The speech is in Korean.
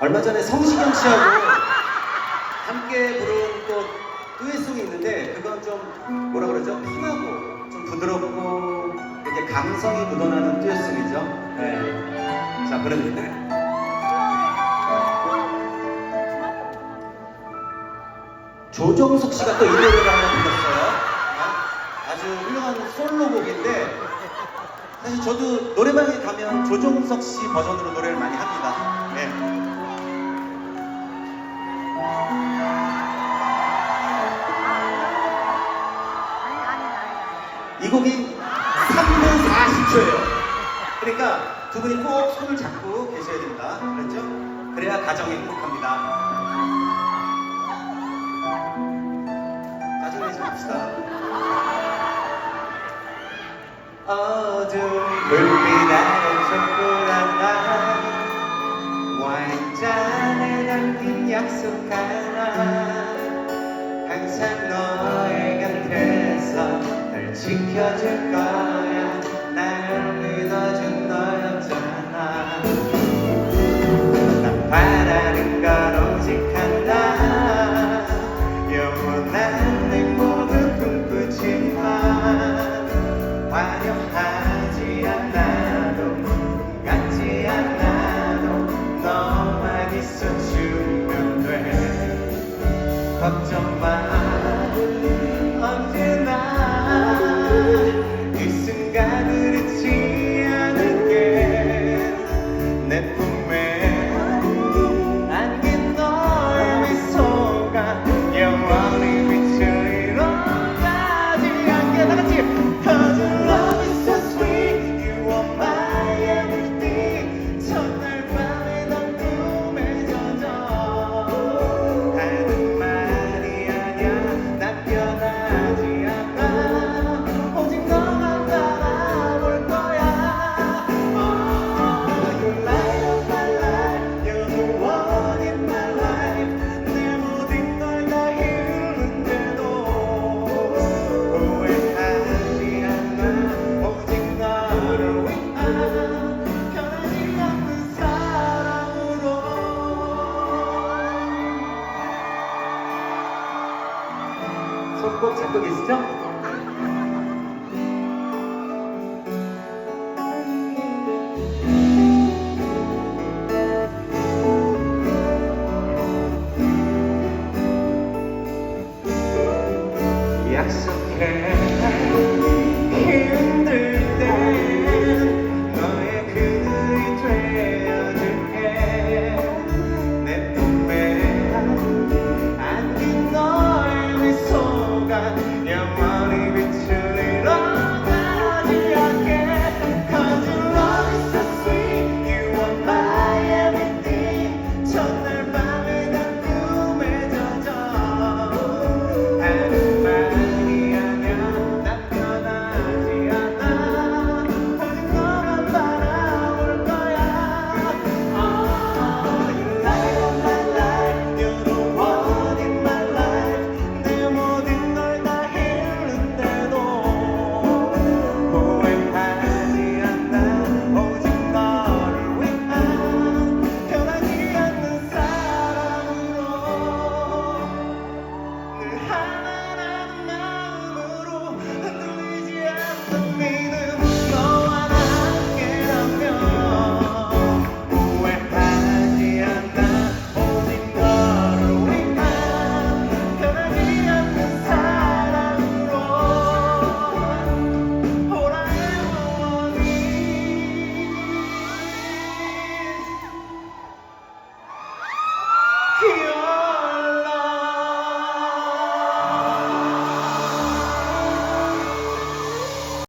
얼마 전에 성시경 씨하고 함께 부른 또 듀엣송이 있는데 그건 좀 뭐라 그러죠? 편하고 좀 부드럽고 이렇게 감성이 묻어나는 듀엣송이죠. 네. 자, 그런데 조정석 씨가 또 이 노래를 하나 불렀어요. 아, 아주 훌륭한 솔로곡인데 사실 저도 노래방에 가면 조정석 씨 버전으로 노래를 많이 합니다. 네. 곡이 3분 40초예요. 그러니까 두 분이 꼭 손을 잡고 계셔야 된다. 그렇죠? 그래야 가정이 행복합니다. 짜증내지 맙시다. 어두운 불빛 아래 촛불한 날 와인잔에 담긴 약속 하나 지켜줄 거야 날 믿어준 너였잖아. 난 바라는 건 오직 하나? 영원한 행복을 꿈꾸지만 화려하지 않아도 꿈 같지 않아도 너만 있어주면 돼. 걱정 찾고 계시죠? 약속해 kill.